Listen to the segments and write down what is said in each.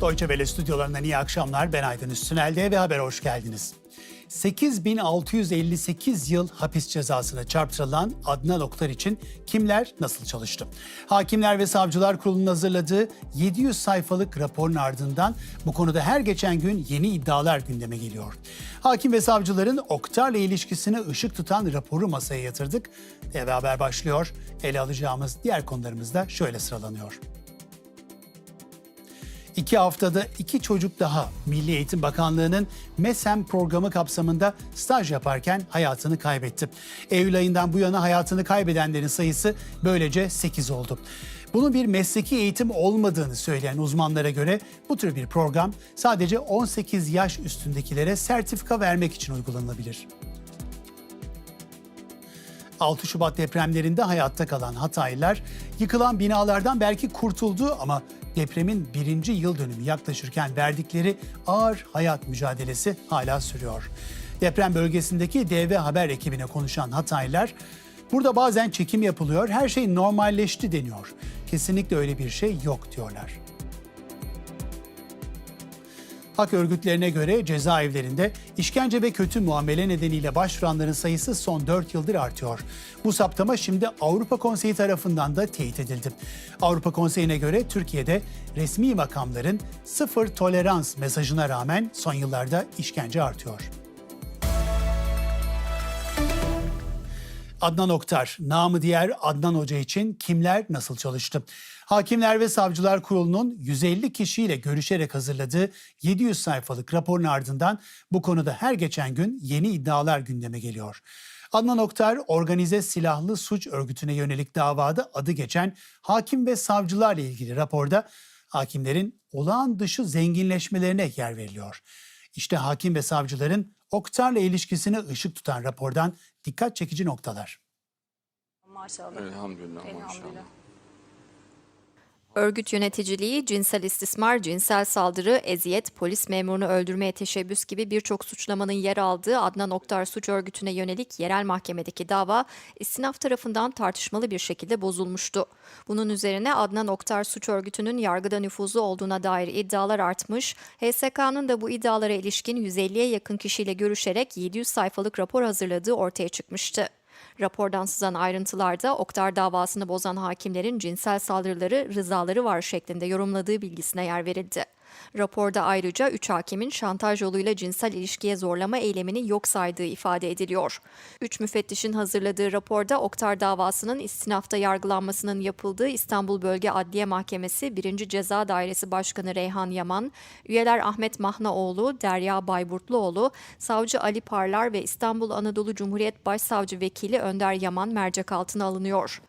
Deutsche Welle stüdyolarından iyi akşamlar. Ben Aydın Üstünel'de ve haber hoş geldiniz. 8658 yıl hapis cezasına çarptırılan Adnan Oktar için kimler nasıl çalıştı? Hakimler ve Savcılar Kurulu'nun hazırladığı 700 sayfalık raporun ardından bu konuda her geçen gün yeni iddialar gündeme geliyor. Hakim ve savcıların Oktar'la ilişkisine ışık tutan raporu masaya yatırdık. TV Haber başlıyor. Ele alacağımız diğer konularımız da şöyle sıralanıyor. İki haftada iki çocuk daha Milli Eğitim Bakanlığı'nın MESEM programı kapsamında staj yaparken hayatını kaybetti. Eylül ayından bu yana hayatını kaybedenlerin sayısı böylece 8 oldu. Bunun bir mesleki eğitim olmadığını söyleyen uzmanlara göre bu tür bir program sadece 18 yaş üstündekilere sertifika vermek için uygulanabilir. 6 Şubat depremlerinde hayatta kalan Hataylılar yıkılan binalardan belki kurtuldu ama depremin birinci yıl dönümü yaklaşırken verdikleri ağır hayat mücadelesi hala sürüyor. Deprem bölgesindeki DV Haber ekibine konuşan Hataylılar burada bazen çekim yapılıyor, her şey normalleşti deniyor. Kesinlikle öyle bir şey yok diyorlar. Hak örgütlerine göre cezaevlerinde işkence ve kötü muamele nedeniyle başvuranların sayısı son 4 yıldır artıyor. Bu saptama şimdi Avrupa Konseyi tarafından da teyit edildi. Avrupa Konseyi'ne göre Türkiye'de resmi makamların sıfır tolerans mesajına rağmen son yıllarda işkence artıyor. Adnan Oktar, namı diğer Adnan Hoca için kimler nasıl çalıştı? Hakimler ve Savcılar Kurulu'nun 150 kişiyle görüşerek hazırladığı 700 sayfalık raporun ardından bu konuda her geçen gün yeni iddialar gündeme geliyor. Adnan Oktar, organize silahlı suç örgütüne yönelik davada adı geçen hakim ve savcılarla ilgili raporda hakimlerin olağan dışı zenginleşmelerine yer veriliyor. İşte hakim ve savcıların Oktar'la ilişkisine ışık tutan rapordan dikkat çekici noktalar. Maşallah. Elhamdülillah, Elhamdülillah. maşallah. Örgüt yöneticiliği, cinsel istismar, cinsel saldırı, eziyet, polis memurunu öldürmeye teşebbüs gibi birçok suçlamanın yer aldığı Adnan Oktar suç örgütüne yönelik yerel mahkemedeki dava istinaf tarafından tartışmalı bir şekilde bozulmuştu. Bunun üzerine Adnan Oktar suç örgütünün yargıda nüfuzu olduğuna dair iddialar artmış, HSK'nın da bu iddialara ilişkin 150'ye yakın kişiyle görüşerek 700 sayfalık rapor hazırladığı ortaya çıkmıştı. Rapordan sızan ayrıntılarda Oktar davasını bozan hakimlerin cinsel saldırıları rızaları var şeklinde yorumladığı bilgisine yer verildi. Raporda ayrıca 3 hakimin şantaj yoluyla cinsel ilişkiye zorlama eylemini yok saydığı ifade ediliyor. 3 müfettişin hazırladığı raporda Oktar davasının istinafta yargılanmasının yapıldığı İstanbul Bölge Adliye Mahkemesi 1. Ceza Dairesi Başkanı Reyhan Yaman, üyeler Ahmet Mahnaoğlu, Derya Bayburtluoğlu, Savcı Ali Parlar ve İstanbul Anadolu Cumhuriyet Başsavcı Vekili Önder Yaman mercek altına alınıyor.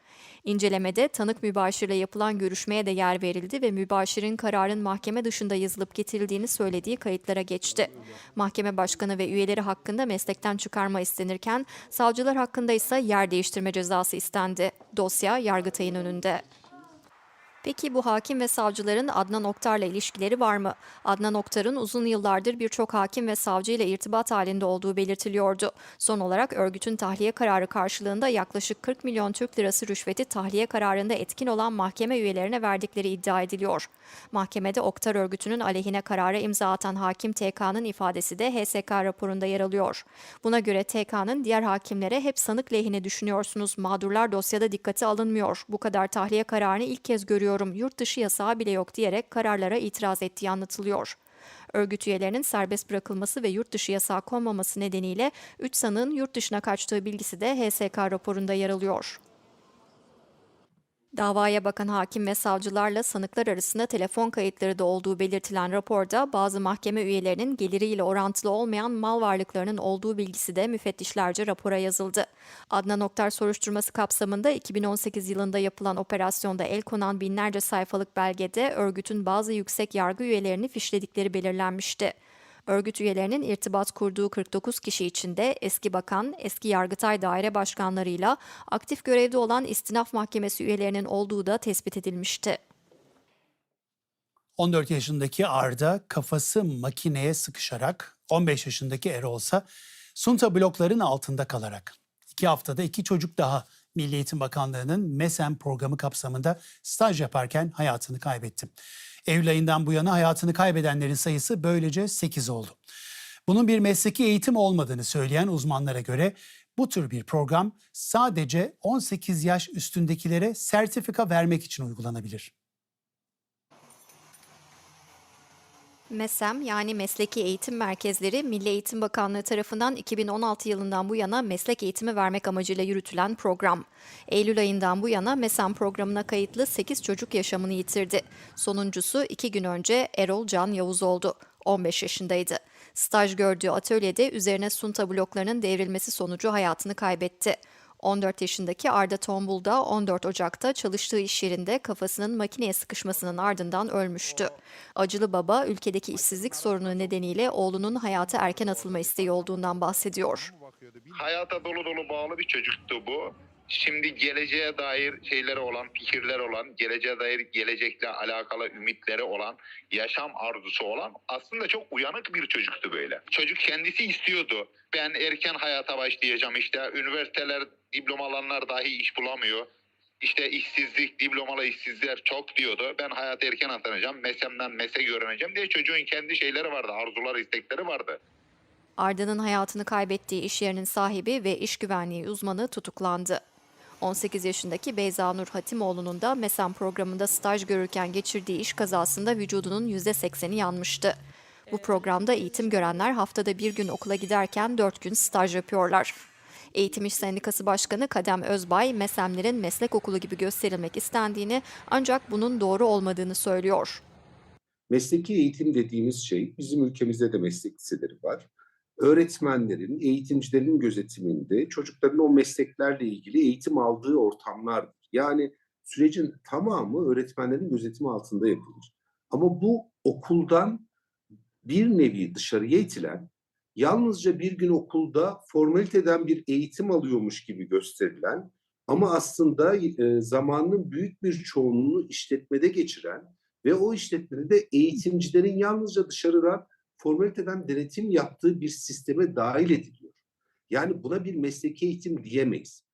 İncelemede tanık mübaşirle yapılan görüşmeye de yer verildi ve mübaşirin kararın mahkeme dışında yazılıp getirildiğini söylediği kayıtlara geçti. Mahkeme başkanı ve üyeleri hakkında meslekten çıkarma istenirken savcılar hakkında ise yer değiştirme cezası istendi. Dosya Yargıtay'ın önünde. Peki bu hakim ve savcıların Adnan Oktar'la ilişkileri var mı? Adnan Oktar'ın uzun yıllardır birçok hakim ve savcı ile irtibat halinde olduğu belirtiliyordu. Son olarak örgütün tahliye kararı karşılığında yaklaşık 40 milyon Türk lirası rüşveti tahliye kararında etkin olan mahkeme üyelerine verdikleri iddia ediliyor. Mahkemede Oktar örgütünün aleyhine karara imza atan hakim TK'nın ifadesi de HSK raporunda yer alıyor. Buna göre TK'nın diğer hakimlere hep sanık lehine düşünüyorsunuz, mağdurlar dosyada dikkate alınmıyor, bu kadar tahliye kararını ilk kez görüyorum, yurt dışı yasağı bile yok diyerek kararlara itiraz ettiği anlatılıyor. Örgüt üyelerinin serbest bırakılması ve yurt dışı yasağı konmaması nedeniyle 3 sanığın yurt dışına kaçtığı bilgisi de HSK raporunda yer alıyor. Davaya bakan hakim ve savcılarla sanıklar arasında telefon kayıtları da olduğu belirtilen raporda bazı mahkeme üyelerinin geliriyle orantılı olmayan mal varlıklarının olduğu bilgisi de müfettişlerce rapora yazıldı. Adnan Oktar soruşturması kapsamında 2018 yılında yapılan operasyonda el konan binlerce sayfalık belgede örgütün bazı yüksek yargı üyelerini fişledikleri belirlenmişti. Örgüt üyelerinin irtibat kurduğu 49 kişi içinde eski bakan, eski Yargıtay daire başkanlarıyla aktif görevde olan istinaf mahkemesi üyelerinin olduğu da tespit edilmişti. 14 yaşındaki Arda kafası makineye sıkışarak, 15 yaşındaki Erol ise sunta blokların altında kalarak. iki haftada iki çocuk daha Milli Eğitim Bakanlığı'nın MESEM programı kapsamında staj yaparken hayatını kaybetti. Eylül ayından bu yana hayatını kaybedenlerin sayısı böylece 8 oldu. Bunun bir mesleki eğitim olmadığını söyleyen uzmanlara göre bu tür bir program sadece 18 yaş üstündekilere sertifika vermek için uygulanabilir. MESEM yani Mesleki Eğitim Merkezleri Milli Eğitim Bakanlığı tarafından 2016 yılından bu yana meslek eğitimi vermek amacıyla yürütülen program. Eylül ayından bu yana MESEM programına kayıtlı 8 çocuk yaşamını yitirdi. Sonuncusu 2 gün önce Erol Can Yavuz oldu. 15 yaşındaydı. Staj gördüğü atölyede üzerine sunta bloklarının devrilmesi sonucu hayatını kaybetti. 14 yaşındaki Arda Tombul da 14 Ocak'ta çalıştığı iş yerinde kafasının makineye sıkışmasının ardından ölmüştü. Acılı baba ülkedeki işsizlik sorunu nedeniyle oğlunun hayata erken atılma isteği olduğundan bahsediyor. Hayata dolu dolu bağlı bir çocuktu bu. Şimdi geleceğe dair şeyleri olan, fikirleri olan, geleceğe dair gelecekle alakalı ümitleri olan, yaşam arzusu olan aslında çok uyanık bir çocuktu böyle. Çocuk kendisi istiyordu. Ben erken hayata başlayacağım işte üniversiteler, diploma alanlar dahi iş bulamıyor. İşte işsizlik, diplomalı işsizler çok diyordu. Ben hayata erken atanacağım, mesemden meslek öğreneceğim diye çocuğun kendi şeyleri vardı, arzuları, istekleri vardı. Arda'nın hayatını kaybettiği iş yerinin sahibi ve iş güvenliği uzmanı tutuklandı. 18 yaşındaki Beyza Nur Hatimoğlu'nun da MESEM programında staj görürken geçirdiği iş kazasında vücudunun %80'i yanmıştı. Bu programda eğitim görenler haftada bir gün okula giderken dört gün staj yapıyorlar. Eğitim İş Sendikası Başkanı Kadem Özbay, MESEM'lerin meslek okulu gibi gösterilmek istendiğini ancak bunun doğru olmadığını söylüyor. Mesleki eğitim dediğimiz şey, bizim ülkemizde de meslek liseleri var. Öğretmenlerin, eğitimcilerin gözetiminde çocukların o mesleklerle ilgili eğitim aldığı ortamlardır. Yani sürecin tamamı öğretmenlerin gözetimi altında yapılır. Ama bu okuldan bir nevi dışarıya itilen, yalnızca bir gün okulda formaliteden bir eğitim alıyormuş gibi gösterilen ama aslında e, zamanının büyük bir çoğunluğunu işletmede geçiren ve o işletmede de eğitimcilerin yalnızca dışarıdan formaliteden denetim yaptığı bir sisteme dahil ediliyor. Yani buna bir mesleki eğitim diyemeyiz.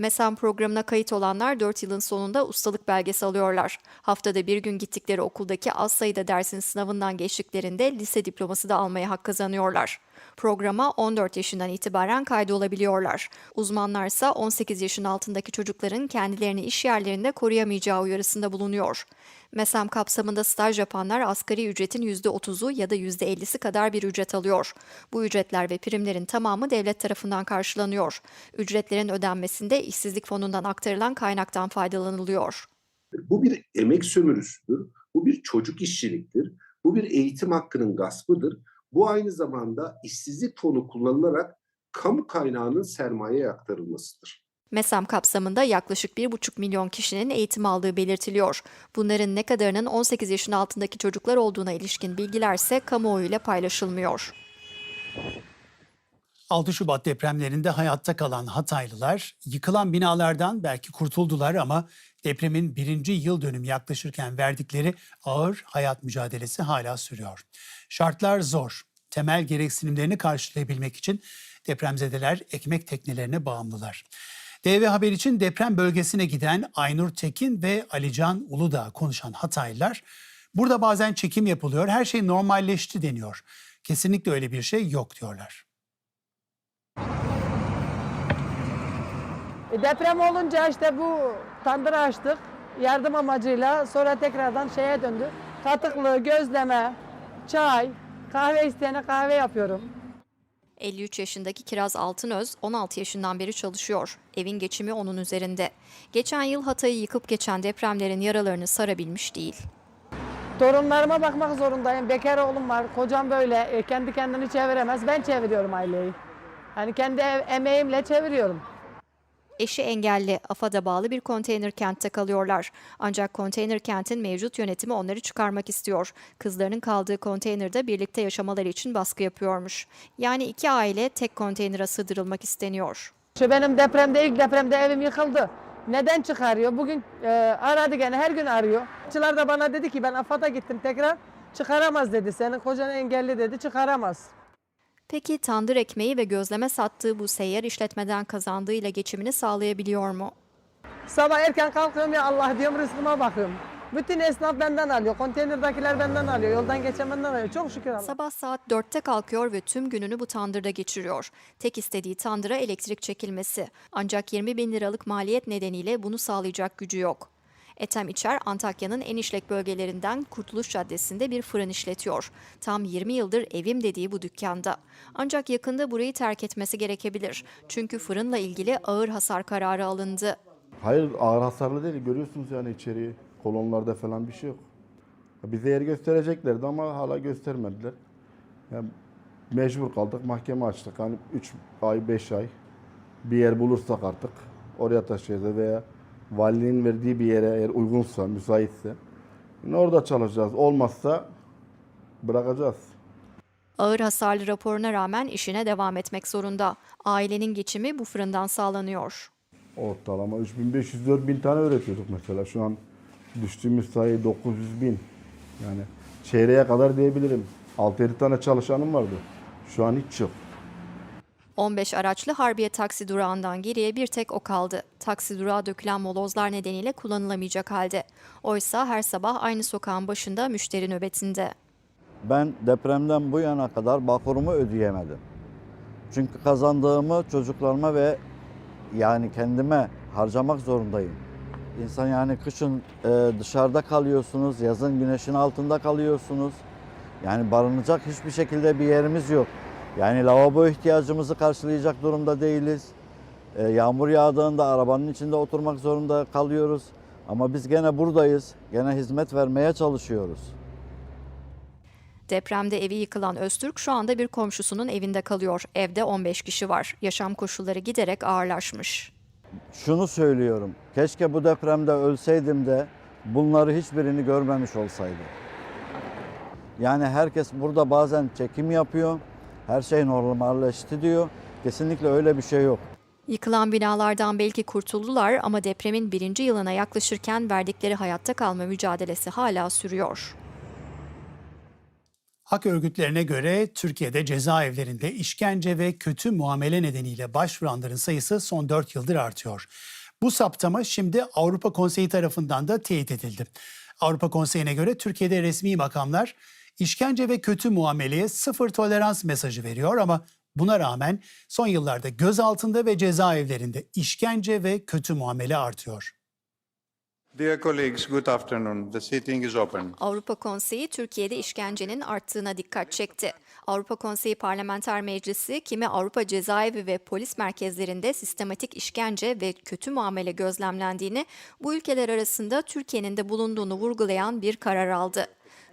MESEM programına kayıt olanlar 4 yılın sonunda ustalık belgesi alıyorlar. Haftada bir gün gittikleri okuldaki az sayıda dersin sınavından geçtiklerinde lise diploması da almaya hak kazanıyorlar. Programa 14 yaşından itibaren kaydolabiliyorlar. Uzmanlarsa 18 yaşın altındaki çocukların kendilerini iş yerlerinde koruyamayacağı uyarısında bulunuyor. MESEM kapsamında staj yapanlar asgari ücretin %30'u ya da %50'si kadar bir ücret alıyor. Bu ücretler ve primlerin tamamı devlet tarafından karşılanıyor. Ücretlerin ödenmesinde işsizlik fonundan aktarılan kaynaktan faydalanılıyor. Bu bir emek sömürüsüdür. Bu bir çocuk işçiliktir. Bu bir eğitim hakkının gaspıdır. Bu aynı zamanda işsizlik fonu kullanılarak kamu kaynağının sermayeye aktarılmasıdır. MESEM kapsamında yaklaşık 1,5 milyon kişinin eğitim aldığı belirtiliyor. Bunların ne kadarının 18 yaşın altındaki çocuklar olduğuna ilişkin bilgilerse kamuoyuyla paylaşılmıyor. 6 Şubat depremlerinde hayatta kalan Hataylılar yıkılan binalardan belki kurtuldular ama depremin birinci yıl dönümü yaklaşırken verdikleri ağır hayat mücadelesi hala sürüyor. Şartlar zor. Temel gereksinimlerini karşılayabilmek için depremzedeler ekmek teknelerine bağımlılar. DV Haber için deprem bölgesine giden Aynur Tekin ve Alican Uludağ konuşan Hataylılar burada bazen çekim yapılıyor, her şey normalleşti deniyor. Kesinlikle öyle bir şey yok diyorlar. E, Deprem olunca işte bu tandırı açtık yardım amacıyla sonra tekrardan şeye döndü. Katıklı, gözleme, çay, kahve isteyene kahve yapıyorum. 53 yaşındaki Kiraz Altınöz 16 yaşından beri çalışıyor. Evin geçimi onun üzerinde. Geçen yıl Hatay'ı yıkıp geçen depremlerin yaralarını sarabilmiş değil. Torunlarıma bakmak zorundayım. Bekar oğlum var. Kocam böyle e, kendi kendini çeviremez. Ben çeviriyorum aileyi. Yani kendi ev- emeğimle çeviriyorum. Eşi engelli, AFAD'a bağlı bir konteyner kentte kalıyorlar. Ancak konteyner kentin mevcut yönetimi onları çıkarmak istiyor. Kızlarının kaldığı konteynerde birlikte yaşamaları için baskı yapıyormuş. Yani iki aile tek konteynere sığdırılmak isteniyor. Şu benim depremde ilk depremde evim yıkıldı. Neden çıkarıyor? Bugün e, aradı gene her gün arıyor. Çılar da bana dedi ki ben AFAD'a gittim tekrar çıkaramaz dedi. Senin kocan engelli dedi çıkaramaz. Peki tandır ekmeği ve gözleme sattığı bu seyyar işletmeden kazandığıyla geçimini sağlayabiliyor mu? Sabah erken kalkıyorum ya Allah diyorum rızkıma bakıyorum. Bütün esnaf benden alıyor. Konteynerdakiler benden alıyor. Yoldan geçen benden alıyor. Çok şükür Allah. Sabah saat 4'te kalkıyor ve tüm gününü bu tandırda geçiriyor. Tek istediği tandıra elektrik çekilmesi. Ancak 20 bin liralık maliyet nedeniyle bunu sağlayacak gücü yok. Ethem İçer, Antakya'nın en işlek bölgelerinden Kurtuluş Caddesi'nde bir fırın işletiyor. Tam 20 yıldır evim dediği bu dükkanda. Ancak yakında burayı terk etmesi gerekebilir. Çünkü fırınla ilgili ağır hasar kararı alındı. Hayır ağır hasarlı değil. Görüyorsunuz yani içeriği. Kolonlarda falan bir şey yok. Bize yer göstereceklerdi ama hala göstermediler. Yani mecbur kaldık. Mahkeme açtık. Hani 3 ay 5 ay bir yer bulursak artık oraya taşıyacağız veya valinin verdiği bir yere eğer uygunsa, müsaitse yine orada çalışacağız. Olmazsa bırakacağız. Ağır hasarlı raporuna rağmen işine devam etmek zorunda. Ailenin geçimi bu fırından sağlanıyor. Ortalama 3500-4000 tane üretiyorduk mesela. Şu an düştüğümüz sayı 900 bin. Yani çeyreğe kadar diyebilirim. 6-7 tane çalışanım vardı. Şu an hiç yok. 15 araçlı Harbiye taksi durağından geriye bir tek o kaldı. Taksi durağı dökülen molozlar nedeniyle kullanılamayacak halde. Oysa her sabah aynı sokağın başında müşteri nöbetinde. Ben depremden bu yana kadar bakurumu ödeyemedim. Çünkü kazandığımı çocuklarıma ve yani kendime harcamak zorundayım. İnsan yani kışın e, dışarıda kalıyorsunuz, yazın güneşin altında kalıyorsunuz. Yani barınacak hiçbir şekilde bir yerimiz yok. Yani lavabo ihtiyacımızı karşılayacak durumda değiliz. E, yağmur yağdığında arabanın içinde oturmak zorunda kalıyoruz. Ama biz gene buradayız. Gene hizmet vermeye çalışıyoruz. Depremde evi yıkılan Öztürk şu anda bir komşusunun evinde kalıyor. Evde 15 kişi var. Yaşam koşulları giderek ağırlaşmış. şunu söylüyorum. Keşke bu depremde ölseydim de bunları hiçbirini görmemiş olsaydım. Yani herkes burada bazen çekim yapıyor. Her şey normalleşti diyor. Kesinlikle öyle bir şey yok. Yıkılan binalardan belki kurtuldular ama depremin birinci yılına yaklaşırken verdikleri hayatta kalma mücadelesi hala sürüyor. Hak örgütlerine göre Türkiye'de cezaevlerinde işkence ve kötü muamele nedeniyle başvuranların sayısı son 4 yıldır artıyor. Bu saptama şimdi Avrupa Konseyi tarafından da teyit edildi. Avrupa Konseyi'ne göre Türkiye'de resmi makamlar işkence ve kötü muameleye sıfır tolerans mesajı veriyor ama buna rağmen son yıllarda gözaltında ve cezaevlerinde işkence ve kötü muamele artıyor. Dear colleagues, good afternoon. The sitting is open. Avrupa Konseyi Türkiye'de işkencenin arttığına dikkat çekti. Avrupa Konseyi Parlamenter Meclisi kimi Avrupa cezaevi ve polis merkezlerinde sistematik işkence ve kötü muamele gözlemlendiğini, bu ülkeler arasında Türkiye'nin de bulunduğunu vurgulayan bir karar aldı.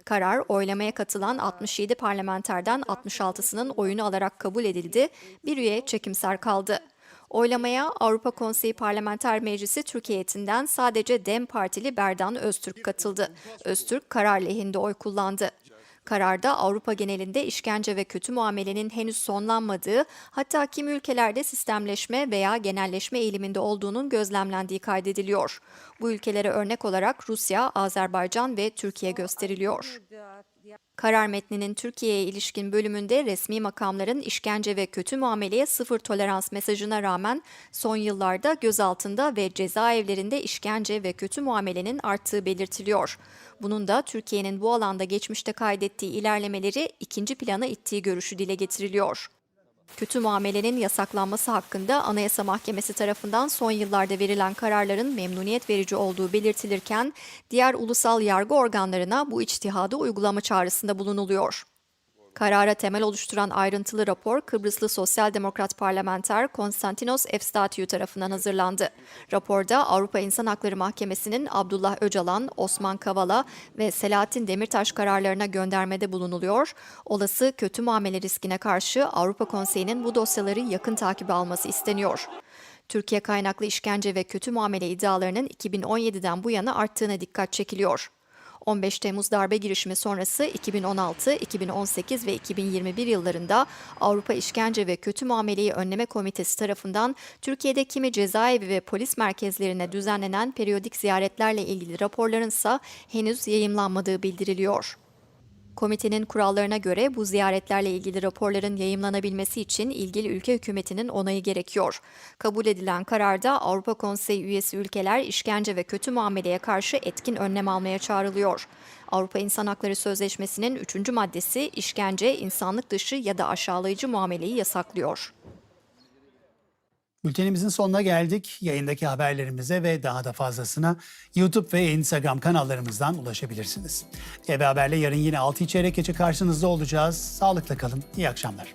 Karar oylamaya katılan 67 parlamenterden 66'sının oyunu alarak kabul edildi, bir üye çekimser kaldı. Oylamaya Avrupa Konseyi Parlamenter Meclisi Türkiye sadece DEM Partili Berdan Öztürk katıldı. Öztürk karar lehinde oy kullandı. Kararda Avrupa genelinde işkence ve kötü muamelenin henüz sonlanmadığı, hatta kimi ülkelerde sistemleşme veya genelleşme eğiliminde olduğunun gözlemlendiği kaydediliyor. Bu ülkelere örnek olarak Rusya, Azerbaycan ve Türkiye gösteriliyor. Karar metninin Türkiye'ye ilişkin bölümünde resmi makamların işkence ve kötü muameleye sıfır tolerans mesajına rağmen son yıllarda gözaltında ve cezaevlerinde işkence ve kötü muamelenin arttığı belirtiliyor. Bunun da Türkiye'nin bu alanda geçmişte kaydettiği ilerlemeleri ikinci plana ittiği görüşü dile getiriliyor. Kötü muamelenin yasaklanması hakkında Anayasa Mahkemesi tarafından son yıllarda verilen kararların memnuniyet verici olduğu belirtilirken diğer ulusal yargı organlarına bu içtihadı uygulama çağrısında bulunuluyor. Karara temel oluşturan ayrıntılı rapor Kıbrıslı Sosyal Demokrat parlamenter Konstantinos Efstathiou tarafından hazırlandı. Raporda Avrupa İnsan Hakları Mahkemesi'nin Abdullah Öcalan, Osman Kavala ve Selahattin Demirtaş kararlarına göndermede bulunuluyor. Olası kötü muamele riskine karşı Avrupa Konseyi'nin bu dosyaları yakın takibi alması isteniyor. Türkiye kaynaklı işkence ve kötü muamele iddialarının 2017'den bu yana arttığına dikkat çekiliyor. 15 Temmuz darbe girişimi sonrası 2016, 2018 ve 2021 yıllarında Avrupa İşkence ve Kötü Muameleyi Önleme Komitesi tarafından Türkiye'de kimi cezaevi ve polis merkezlerine düzenlenen periyodik ziyaretlerle ilgili raporların ise henüz yayımlanmadığı bildiriliyor. Komitenin kurallarına göre bu ziyaretlerle ilgili raporların yayımlanabilmesi için ilgili ülke hükümetinin onayı gerekiyor. Kabul edilen kararda Avrupa Konseyi üyesi ülkeler işkence ve kötü muameleye karşı etkin önlem almaya çağrılıyor. Avrupa İnsan Hakları Sözleşmesi'nin 3. maddesi işkence, insanlık dışı ya da aşağılayıcı muameleyi yasaklıyor. Bültenimizin sonuna geldik. Yayındaki haberlerimize ve daha da fazlasına YouTube ve Instagram kanallarımızdan ulaşabilirsiniz. TV Haber'le yarın yine 6 çeyrek geçe karşınızda olacağız. Sağlıkla kalın. İyi akşamlar.